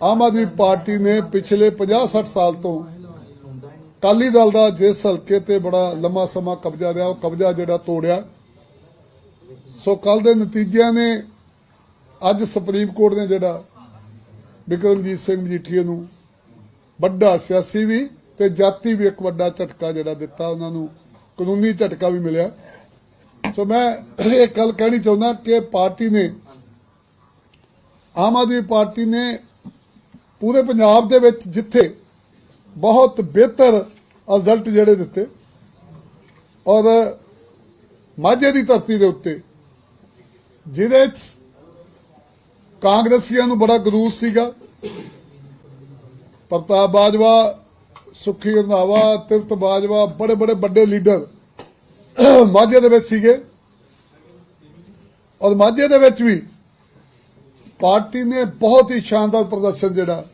Aam Aadmi party ਨੇ ਪਿਛਲੇ 50-60 ਸਾਲ ਤੋਂ ਅਕਾਲੀ ਦਲ ਦਾ ਜਿਸ ਹਲਕੇ ਤੇ ਬੜਾ ਲੰਮਾ ਸਮਾਂ ਕਬਜ਼ਾ ਰਿਹਾ, ਉਹ ਕਬਜ਼ਾ ਜਿਹੜਾ ਤੋੜਿਆ। ਸੋ ਕੱਲ ਦੇ ਨਤੀਜਿਆਂ ਨੇ ਅੱਜ ਸੁਪਰੀਮ ਕੋਰਟ ਨੇ ਜਿਹੜਾ ਬਿਕਰਮਜੀਤ ਸਿੰਘ ਮਜੀਠੀਏ ਨੂੰ ਵੱਡਾ ਸਿਆਸੀ ਵੀ ਤੇ ਜਾਤੀ ਵੀ ਇੱਕ ਵੱਡਾ ਝਟਕਾ ਜਿਹੜਾ ਦਿੱਤਾ, ਉਹਨਾਂ ਨੂੰ ਕਾਨੂੰਨੀ ਝਟਕਾ ਵੀ ਮਿਲਿਆ। ਸੋ ਮੈਂ ਇਹ ਗੱਲ ਕਹਿਣੀ ਚਾਹੁੰਦਾ ਕਿ ਪਾਰਟੀ ਨੇ, ਆਮ ਆਦਮੀ ਪਾਰਟੀ ਨੇ ਪੂਰੇ ਪੰਜਾਬ ਦੇ ਵਿੱਚ ਜਿੱਥੇ ਬਹੁਤ ਬਿਹਤਰ ਰਿਜ਼ਲਟ ਜਿਹੜੇ ਦਿੱਤੇ ਔਰ ਮਾਝੇ ਦੀ ਧਰਤੀ ਦੇ ਉੱਤੇ, ਜਿਹਦੇ 'ਚ ਕਾਂਗਰਸੀਆਂ ਨੂੰ ਬੜਾ ਗਰੂਸ ਸੀਗਾ। ਪ੍ਰਤਾਪ ਬਾਜਵਾ, ਸੁਖੀ ਰੰਧਾਵਾ ਤਿਰਤ ਬਾਜਵਾ, ਬੜੇ ਬੜੇ ਵੱਡੇ ਲੀਡਰ ਮਾਝੇ ਦੇ ਵਿੱਚ ਸੀਗੇ। ਔਰ ਮਾਝੇ ਦੇ ਵਿੱਚ ਵੀ ਪਾਰਟੀ ਨੇ ਬਹੁਤ ਹੀ ਸ਼ਾਨਦਾਰ ਪ੍ਰਦਰਸ਼ਨ ਜਿਹੜਾ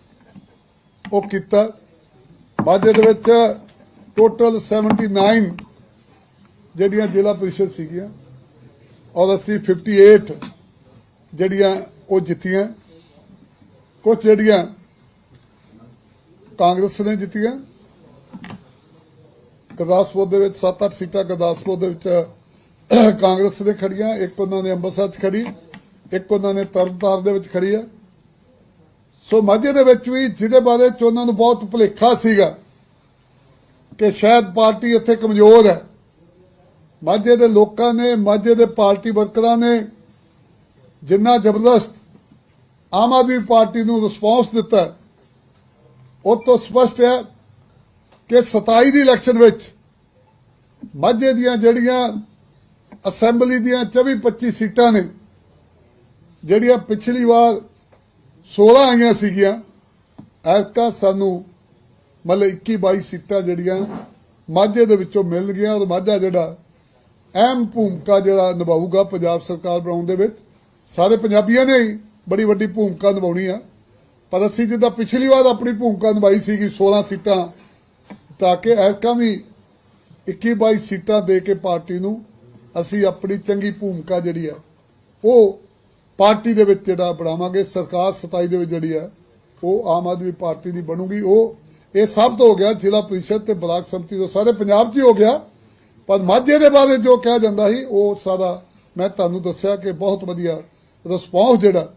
ਉਹ ਕੀਤਾ। ਮਾਝੇ ਦੇ ਵਿੱਚ ਟੋਟਲ 79 ਜਿਹੜੀਆਂ ਜ਼ਿਲ੍ਹਾ ਪ੍ਰੀਸ਼ਦ ਸੀਗੀਆਂ, ਔਰ ਅਸੀਂ 58 ਜਿਹੜੀਆਂ ਉਹ ਜਿੱਤੀਆਂ। ਕੁਝ ਜਿਹੜੀਆਂ ਕਾਂਗਰਸ ਨੇ ਜਿੱਤੀਆਂ। ਗੁਰਦਾਸਪੁਰ ਦੇ ਵਿੱਚ 7-8 ਸੀਟਾਂ ਗੁਰਦਾਸਪੁਰ ਦੇ ਵਿੱਚ ਕਾਂਗਰਸ ਨੇ ਖੜੀਆਂ ਇੱਕ ਉਹਨਾਂ ਨੇ ਅੰਮ੍ਰਿਤਸਰ 'ਚ ਖੜੀ ਇੱਕ ਉਹਨਾਂ ਨੇ ਤਰਨਤਾਰਨ ਦੇ ਵਿੱਚ ਖੜੀ ਆ। ਸੋ ਮਾਝੇ ਦੇ ਵਿੱਚ ਵੀ ਜਿਹਦੇ ਬਾਰੇ ਚ ਉਹਨਾਂ ਨੂੰ ਬਹੁਤ ਭੁਲੇਖਾ ਸੀਗਾ ਕਿ ਸ਼ਾਇਦ ਪਾਰਟੀ ਇੱਥੇ ਕਮਜ਼ੋਰ ਹੈ। ਮਾਝੇ ਦੇ ਲੋਕਾਂ ਨੇ, ਮਾਝੇ ਦੇ ਪਾਰਟੀ ਵਰਕਰਾਂ ਨੇ ਜਿੰਨਾ ਜ਼ਬਰਦਸਤ ਆਮ ਆਦਮੀ ਪਾਰਟੀ ਨੂੰ ਰਿਸਪੌਂਸ ਦਿੱਤਾ, ਉਹ ਤੋਂ ਸਪਸ਼ਟ ਹੈ ਕਿ 27 ਦੀ ਇਲੈਕਸ਼ਨ ਵਿੱਚ ਮਾਝੇ ਦੀਆਂ ਜਿਹੜੀਆਂ ਅਸੈਂਬਲੀ ਦੀਆਂ 24 25 ਸੀਟਾਂ ਨੇ ਜਿਹੜੀਆਂ ਪਿਛਲੀ ਵਾਰ 16 ਆਈਆਂ ਸੀਗੀਆਂ, ਐਤਕਾ ਸਾਨੂੰ ਮਤਲਬ 21 22 ਸੀਟਾਂ ਜਿਹੜੀਆਂ ਮਾਝੇ ਦੇ ਵਿੱਚੋਂ ਮਿਲ ਗਈਆਂ, ਔਰ ਮਾਝਾ ਜਿਹੜਾ ਅਹਿਮ ਭੂਮਿਕਾ ਜਿਹੜਾ ਨਿਭਾਊਗਾ ਪੰਜਾਬ ਸਰਕਾਰ ਬਣਾਉਣ ਦੇ ਵਿੱਚ, ਸਾਰੇ ਪੰਜਾਬੀਆਂ ਨੇ ਹੀ ਬੜੀ ਵੱਡੀ ਭੂਮਿਕਾ ਨਿਭਾਉਣੀ ਆ। ਪਰ ਅਸੀਂ ਜਿੱਦਾਂ ਪਿਛਲੀ ਵਾਰ ਆਪਣੀ ਭੂਮਿਕਾ ਨਿਭਾਈ ਸੀਗੀ 16 ਸੀਟਾਂ, ਤਾਂ ਕਿ ਐਤਕਾਂ ਵੀ 21 22 ਸੀਟਾਂ ਦੇ ਕੇ ਪਾਰਟੀ ਨੂੰ ਅਸੀਂ ਆਪਣੀ ਚੰਗੀ ਭੂਮਿਕਾ ਜਿਹੜੀ ਆ, ਉਹ ਪਾਰਟੀ ਦੇ ਵਿੱਚ ਜਿਹੜਾ ਬਣਾਵਾਂਗੇ, ਸਰਕਾਰ 27 ਦੇ ਵਿੱਚ ਜਿਹੜੀ ਹੈ, ਉਹ ਆਮ ਆਦਮੀ ਪਾਰਟੀ ਦੀ ਬਣੂਗੀ। ਉਹ, ਇਹ ਸਭ ਤੋਂ ਹੋ ਗਿਆ ਜ਼ਿਲ੍ਹਾ ਪ੍ਰੀਸ਼ਦ ਤੇ ਬਲਾਕ ਸੰਮਤੀ ਤੋਂ। ਸਾਰੇ ਪੰਜਾਬ 'ਚ ਹੀ ਹੋ ਗਿਆ। ਪਰ ਮਾਝੇ ਦੇ ਬਾਰੇ ਜੋ ਕਿਹਾ ਜਾਂਦਾ ਸੀ, ਉਹ ਸਾਰਾ ਮੈਂ ਤੁਹਾਨੂੰ ਦੱਸਿਆ ਕਿ ਬਹੁਤ ਵਧੀਆ ਰਿਸਪੌਂਸ ਜਿਹੜਾ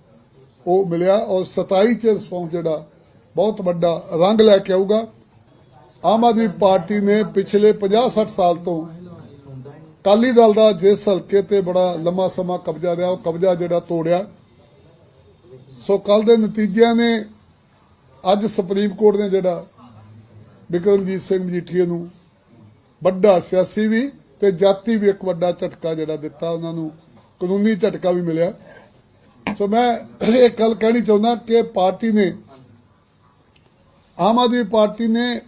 ਉਹ ਮਿਲਿਆ ਔਰ 27 ਚ ਰਿਸਪੌਂਸ ਜਿਹੜਾ ਬਹੁਤ ਵੱਡਾ ਰੰਗ ਲੈ ਕੇ ਆਊਗਾ। ਆਮ ਆਦਮੀ ਪਾਰਟੀ ਨੇ ਪਿਛਲੇ 50-60 ਸਾਲ ਤੋਂ ਅਕਾਲੀ ਦਲ ਦਾ ਜਿਸ ਹਲਕੇ ਤੇ ਬੜਾ ਲੰਮਾ ਸਮਾਂ ਕਬਜ਼ਾ ਰਿਹਾ, ਉਹ ਕਬਜ਼ਾ ਜਿਹੜਾ ਤੋੜਿਆ। ਸੋ ਕੱਲ ਦੇ ਨਤੀਜਿਆਂ ਨੇ ਅੱਜ ਸੁਪਰੀਮ ਕੋਰਟ ਨੇ ਜਿਹੜਾ ਬਿਕਰਮਜੀਤ ਸਿੰਘ ਮਜੀਠੀਏ ਨੂੰ ਵੱਡਾ ਸਿਆਸੀ ਵੀ ਤੇ ਜਾਤੀ ਵੀ ਇੱਕ ਵੱਡਾ ਝਟਕਾ ਜਿਹੜਾ ਦਿੱਤਾ, ਉਹਨਾਂ ਨੂੰ ਕਾਨੂੰਨੀ ਝਟਕਾ ਵੀ ਮਿਲਿਆ। ਸੋ ਮੈਂ ਇਹ ਗੱਲ ਕਹਿਣੀ ਚਾਹੁੰਦਾ ਕਿ ਪਾਰਟੀ ਨੇ, ਆਮ ਆਦਮੀ ਪਾਰਟੀ ਨੇ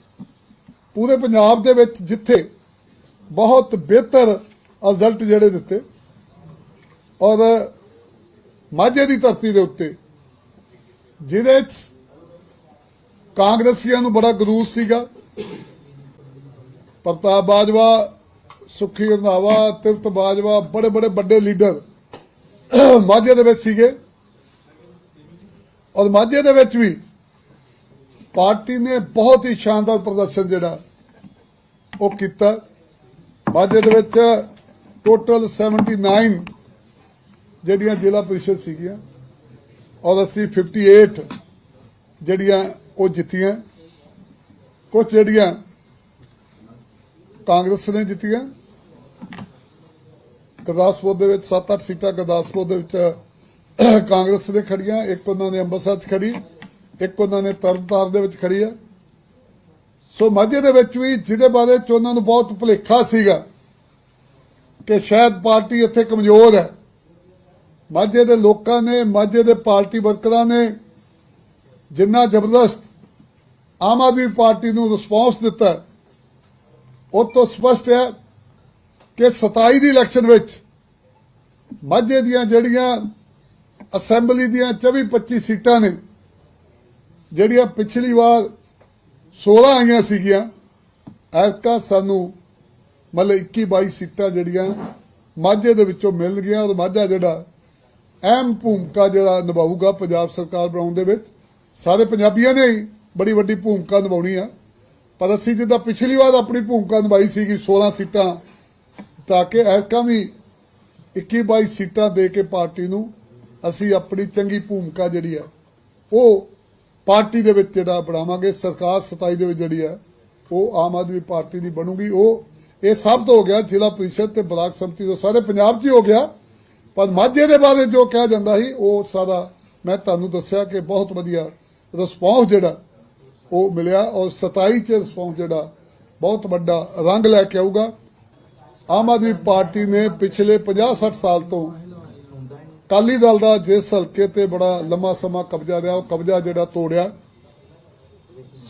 ਪੂਰੇ ਪੰਜਾਬ ਦੇ ਵਿੱਚ ਜਿੱਥੇ ਬਹੁਤ ਬਿਹਤਰ ਰਿਜ਼ਲਟ ਜਿਹੜੇ ਦਿੱਤੇ। ਔਰ ਮਾਝੇ ਦੀ ਧਰਤੀ ਦੇ ਉੱਤੇ, ਜਿਹਦੇ 'ਚ ਕਾਂਗਰਸੀਆਂ ਨੂੰ ਬੜਾ ਗਰੂਸ ਸੀਗਾ। ਪ੍ਰਤਾਪ ਬਾਜਵਾ, ਸੁਖੀ ਰੰਧਾਵਾ ਤਿਰਤ ਬਾਜਵਾ, ਬੜੇ ਬੜੇ ਵੱਡੇ ਲੀਡਰ ਮਾਝੇ ਦੇ ਵਿੱਚ ਸੀਗੇ। ਔਰ ਮਾਝੇ ਦੇ ਵਿੱਚ ਵੀ ਪਾਰਟੀ ਨੇ ਬਹੁਤ ਹੀ ਸ਼ਾਨਦਾਰ ਪ੍ਰਦਰਸ਼ਨ ਜਿਹੜਾ ਉਹ ਕੀਤਾ। ਮਾਝੇ ਦੇ ਵਿੱਚ ਟੋਟਲ 79 ਜਿਹੜੀਆਂ ਜ਼ਿਲ੍ਹਾ ਪ੍ਰੀਸ਼ਦ ਸੀਗੀਆਂ, ਔਰ ਅਸੀਂ 58 ਜਿਹੜੀਆਂ ਉਹ ਜਿੱਤੀਆਂ। ਕੁਝ ਜਿਹੜੀਆਂ ਕਾਂਗਰਸ ਨੇ ਜਿੱਤੀਆਂ। ਗੁਰਦਾਸਪੁਰ ਦੇ ਵਿੱਚ 7-8 ਸੀਟਾਂ ਗੁਰਦਾਸਪੁਰ ਦੇ ਵਿੱਚ ਕਾਂਗਰਸ ਨੇ ਖੜੀਆਂ ਇੱਕ ਉਹਨਾਂ ਨੇ ਅੰਮ੍ਰਿਤਸਰ 'ਚ ਖੜੀ ਇੱਕ ਉਹਨਾਂ ਨੇ ਤਰਨਤਾਰਨ ਦੇ ਵਿੱਚ ਖੜੀ ਆ। ਸੋ ਮਾਝੇ ਦੇ ਵਿੱਚ ਵੀ ਜਿਹਦੇ ਬਾਰੇ ਚ ਉਹਨਾਂ ਨੂੰ ਬਹੁਤ ਭੁਲੇਖਾ ਸੀਗਾ ਕਿ ਸ਼ਾਇਦ ਪਾਰਟੀ ਇੱਥੇ ਕਮਜ਼ੋਰ ਹੈ। ਮਾਝੇ ਦੇ ਲੋਕਾਂ ਨੇ, ਮਾਝੇ ਦੇ ਪਾਰਟੀ ਵਰਕਰਾਂ ਨੇ ਜਿੰਨਾ ਜ਼ਬਰਦਸਤ ਆਮ ਆਦਮੀ ਪਾਰਟੀ ਨੂੰ ਰਿਸਪੌਂਸ ਦਿੱਤਾ, ਉਹ ਤੋਂ ਸਪਸ਼ਟ ਹੈ ਕਿ 27 ਦੀ ਇਲੈਕਸ਼ਨ ਵਿੱਚ ਮਾਝੇ ਦੀਆਂ ਜਿਹੜੀਆਂ ਅਸੈਂਬਲੀ ਦੀਆਂ 24 25 ਸੀਟਾਂ ਨੇ, ਜਿਹੜੀਆਂ ਪਿਛਲੀ ਵਾਰ 16 ਆਈਆਂ ਸੀਗੀਆਂ, ਐਤਕਾ ਸਾਨੂੰ ਮਤਲਬ 21 22 ਸੀਟਾਂ ਜਿਹੜੀਆਂ ਮਾਝੇ ਦੇ ਵਿੱਚੋਂ ਮਿਲ ਗਈਆਂ ਔਰ ਮਾਝਾ ਜਿਹੜਾ ਅਹਿਮ ਭੂਮਿਕਾ ਜਿਹੜਾ ਨਿਭਾਊਗਾ ਪੰਜਾਬ ਸਰਕਾਰ ਬਣਾਉਣ ਦੇ ਵਿੱਚ। ਸਾਰੇ ਪੰਜਾਬੀਆਂ ਨੇ ਹੀ ਬੜੀ ਵੱਡੀ ਭੂਮਿਕਾ ਨਿਭਾਉਣੀ ਆ। ਪਰ ਅਸੀਂ ਜਿੱਦਾਂ ਪਿਛਲੀ ਵਾਰ ਆਪਣੀ ਭੂਮਿਕਾ ਨਿਭਾਈ ਸੀਗੀ 16 ਸੀਟਾਂ, ਤਾਂ ਕਿ ਐਤਕਾਂ ਵੀ 21 22 ਸੀਟਾਂ ਦੇ ਕੇ ਪਾਰਟੀ ਨੂੰ ਅਸੀਂ ਆਪਣੀ ਚੰਗੀ ਭੂਮਿਕਾ ਜਿਹੜੀ ਆ, ਉਹ ਪਾਰਟੀ ਦੇ ਵਿੱਚ ਜਿਹੜਾ ਬਣਾਵਾਂਗੇ, ਸਰਕਾਰ 27 ਦੇ ਵਿੱਚ ਜਿਹੜੀ ਆ, ਉਹ ਆਮ ਆਦਮੀ ਪਾਰਟੀ ਦੀ ਬਣੂਗੀ। ਉਹ ਇਹ ਸਭ ਤੋਂ ਹੋ ਗਿਆ ਜ਼ਿਲ੍ਹਾ ਪ੍ਰੀਸ਼ਦ ਤੇ ਬਲਾਕ ਸੰਮਤੀ ਤੋਂ। ਸਾਰੇ ਪੰਜਾਬ 'ਚ ਹੀ ਹੋ ਗਿਆ। ਪਰ ਮਾਝੇ ਦੇ ਬਾਰੇ ਜੋ ਕਿਹਾ ਜਾਂਦਾ ਸੀ, ਉਹ ਸਾਰਾ ਮੈਂ ਤੁਹਾਨੂੰ ਦੱਸਿਆ ਕਿ ਬਹੁਤ ਵਧੀਆ ਰਿਸਪੌਂਸ ਜਿਹੜਾ ਉਹ ਮਿਲਿਆ ਔਰ 27 ਚ ਰਿਸਪੌਂਸ ਜਿਹੜਾ ਬਹੁਤ ਵੱਡਾ ਰੰਗ ਲੈ ਕੇ ਆਊਗਾ। ਆਮ ਆਦਮੀ ਪਾਰਟੀ ਨੇ ਪਿਛਲੇ 50-60 ਸਾਲ ਤੋਂ ਕਾਲੀ ਦਲ ਦਾ ਜਿਸ ਹਲਕੇ ਤੇ ਬੜਾ ਲੰਮਾ ਸਮਾਂ ਕਬਜ਼ਾ ਰਿਹਾ, ਉਹ ਕਬਜ਼ਾ ਜਿਹੜਾ ਤੋੜਿਆ।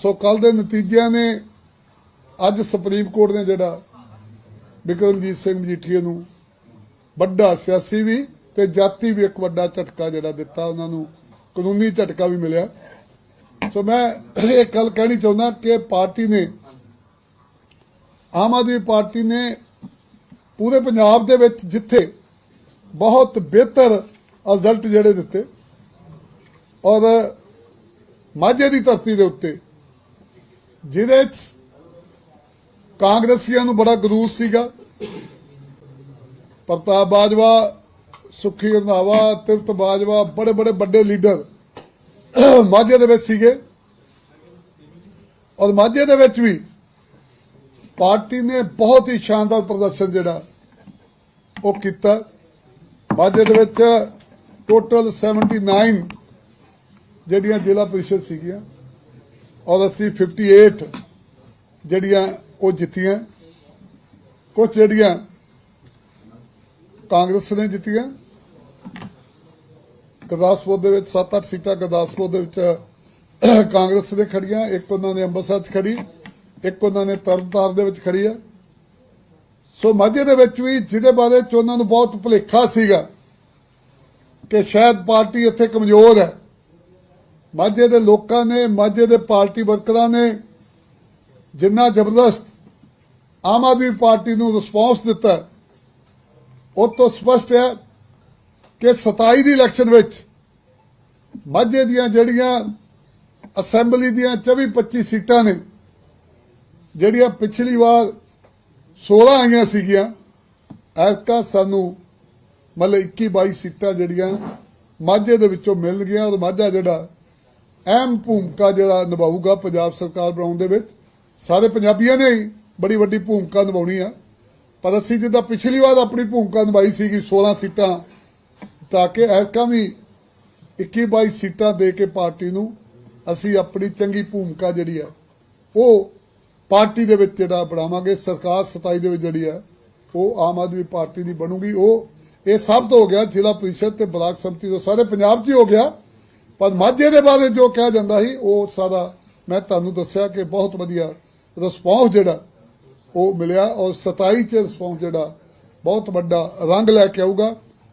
ਸੋ ਕੱਲ ਦੇ ਨਤੀਜਿਆਂ ਨੇ ਅੱਜ ਸੁਪਰੀਮ ਕੋਰਟ ਨੇ ਜਿਹੜਾ ਬਿਕਰਮਜੀਤ ਸਿੰਘ ਮਜੀਠੀਏ ਨੂੰ। ਵੱਡਾ ਸਿਆਸੀ ਵੀ ਤੇ ਜਾਤੀ ਵੀ ਇੱਕ ਵੱਡਾ ਝਟਕਾ ਜਿਹੜਾ ਦਿੱਤਾ ਉਹਨਾਂ ਨੂੰ। ਕਾਨੂੰਨੀ ਝਟਕਾ ਵੀ ਮਿਲਿਆ। ਸੋ ਮੈਂ ਇਹ ਗੱਲ ਕਹਿਣੀ ਚਾਹੁੰਦਾ ਕਿ ਪਾਰਟੀ ਨੇ, ਆਮ ਆਦਮੀ ਪਾਰਟੀ ਨੇ ਪੂਰੇ ਪੰਜਾਬ ਦੇ ਵਿੱਚ ਜਿੱਥੇ ਬਹੁਤ ਬਿਹਤਰ ਰਿਜ਼ਲਟ ਜਿਹੜੇ ਦਿੱਤੇ ਔਰ ਮਾਝੇ ਦੀ ਧਰਤੀ ਦੇ ਉੱਤੇ, ਜਿਹਦੇ 'ਚ ਕਾਂਗਰਸੀਆਂ ਨੂੰ ਬੜਾ ਗਰੂਸ ਸੀਗਾ। ਪ੍ਰਤਾਪ ਬਾਜਵਾ, ਸੁਖੀ ਰੰਧਾਵਾ ਤਿਰਤ ਬਾਜਵਾ, ਬੜੇ ਬੜੇ ਵੱਡੇ ਲੀਡਰ ਮਾਝੇ ਦੇ ਵਿੱਚ ਸੀਗੇ। ਔਰ ਮਾਝੇ ਦੇ ਵਿੱਚ ਵੀ ਪਾਰਟੀ ਨੇ ਬਹੁਤ ਹੀ ਸ਼ਾਨਦਾਰ ਪ੍ਰਦਰਸ਼ਨ ਜਿਹੜਾ ਉਹ ਕੀਤਾ। ਮਾਝੇ ਦੇ ਵਿੱਚ ਟੋਟਲ 79 ਜਿਹੜੀਆਂ ਜ਼ਿਲ੍ਹਾ ਪ੍ਰੀਸ਼ਦ ਸੀਗੀਆਂ। ਔਰ ਅਸੀਂ 58 ਜਿਹੜੀਆਂ ਉਹ ਜਿੱਤੀਆਂ। ਕੁਝ ਜਿਹੜੀਆਂ ਕਾਂਗਰਸ ਨੇ ਜਿੱਤੀਆਂ। ਗੁਰਦਾਸਪੁਰ ਦੇ ਵਿੱਚ 7-8 ਸੀਟਾਂ ਗੁਰਦਾਸਪੁਰ ਦੇ ਵਿੱਚ ਕਾਂਗਰਸ ਦੇ ਖੜੀਆਂ ਇੱਕ ਉਹਨਾਂ ਨੇ ਅੰਮ੍ਰਿਤਸਰ 'ਚ ਖੜੀ ਇੱਕ ਉਹਨਾਂ ਨੇ ਤਰਨਤਾਰਨ ਦੇ ਵਿੱਚ ਖੜੀ ਆ। ਸੋ ਮਾਝੇ ਦੇ ਵਿੱਚ ਵੀ ਜਿਹਦੇ ਬਾਰੇ ਚ ਉਹਨਾਂ ਨੂੰ ਬਹੁਤ ਭੁਲੇਖਾ ਸੀਗਾ ਕਿ ਸ਼ਾਇਦ ਪਾਰਟੀ ਇੱਥੇ ਕਮਜ਼ੋਰ ਹੈ। ਮਾਝੇ ਦੇ ਲੋਕਾਂ ਨੇ ਮਾਝੇ ਦੇ ਪਾਰਟੀ ਵਰਕਰਾਂ ਨੇ ਜਿੰਨਾ ਜ਼ਬਰਦਸਤ ਆਮ ਆਦਮੀ ਪਾਰਟੀ ਨੂੰ ਰਿਸਪੌਂਸ ਦਿੱਤਾ, ਉਹ ਤੋਂ ਸਪਸ਼ਟ ਹੈ ਕਿ 27 ਦੀ ਇਲੈਕਸ਼ਨ ਵਿੱਚ ਮਾਝੇ ਦੀਆਂ ਜਿਹੜੀਆਂ ਅਸੈਂਬਲੀ ਦੀਆਂ 24 25 ਸੀਟਾਂ ਨੇ, ਜਿਹੜੀਆਂ ਪਿਛਲੀ ਵਾਰ 16 ਆਈਆਂ ਸੀਗੀਆਂ, ਐਤਕਾਂ ਸਾਨੂੰ ਮਤਲਬ 21 22 ਸੀਟਾਂ ਜਿਹੜੀਆਂ ਮਾਝੇ ਦੇ ਵਿੱਚੋਂ ਮਿਲ ਗਈਆਂ ਔਰ ਮਾਝਾ ਜਿਹੜਾ ਅਹਿਮ ਭੂਮਿਕਾ ਜਿਹੜਾ ਨਿਭਾਊਗਾ ਪੰਜਾਬ ਸਰਕਾਰ ਬਣਾਉਣ ਦੇ ਵਿੱਚ ਸਾਰੇ ਪੰਜਾਬੀਆਂ ਨੇ ਹੀ ਬੜੀ ਵੱਡੀ ਭੂਮਿਕਾ ਨਿਭਾਉਣੀ ਆ। ਪਰ ਅਸੀਂ ਜਿੱਦਾਂ ਪਿਛਲੀ ਵਾਰ ਆਪਣੀ ਭੂਮਿਕਾ ਨਿਭਾਈ ਸੀਗੀ 16 ਸੀਟਾਂ, ਤਾਂ ਕਿ ਐਤਕਾਂ ਵੀ 21 22 ਸੀਟਾਂ ਦੇ ਕੇ ਪਾਰਟੀ ਨੂੰ ਅਸੀਂ ਆਪਣੀ ਚੰਗੀ ਭੂਮਿਕਾ ਜਿਹੜੀ ਆ, ਉਹ ਪਾਰਟੀ ਦੇ ਵਿੱਚ ਜਿਹੜਾ ਬਣਾਵਾਂਗੇ, ਸਰਕਾਰ 27 ਦੇ ਵਿੱਚ ਜਿਹੜੀ ਆ, ਉਹ ਆਮ ਆਦਮੀ ਪਾਰਟੀ ਦੀ ਬਣੂਗੀ। ਉਹ, ਇਹ ਸਭ ਤੋਂ ਹੋ ਗਿਆ ਜ਼ਿਲ੍ਹਾ ਪ੍ਰੀਸ਼ਦ ਤੇ ਬਲਾਕ ਸੰਮਤੀ ਤੋਂ। ਸਾਰੇ ਪੰਜਾਬ 'ਚ ਹੀ ਹੋ ਗਿਆ। ਪਰ ਮਾਝੇ ਦੇ ਬਾਰੇ ਜੋ ਕਿਹਾ ਜਾਂਦਾ ਸੀ, ਉਹ ਸਾਰਾ ਮੈਂ ਤੁਹਾਨੂੰ ਦੱਸਿਆ ਕਿ ਬਹੁਤ ਵਧੀਆ ਰਿਸਪੌਂਸ ਜਿਹੜਾ ਉਹ ਮਿਲਿਆ ਔਰ 27 ਚ ਰਿਸਪੌਂਸ ਜਿਹੜਾ ਬਹੁਤ ਵੱਡਾ ਰੰਗ ਲੈ ਕੇ ਆਊਗਾ।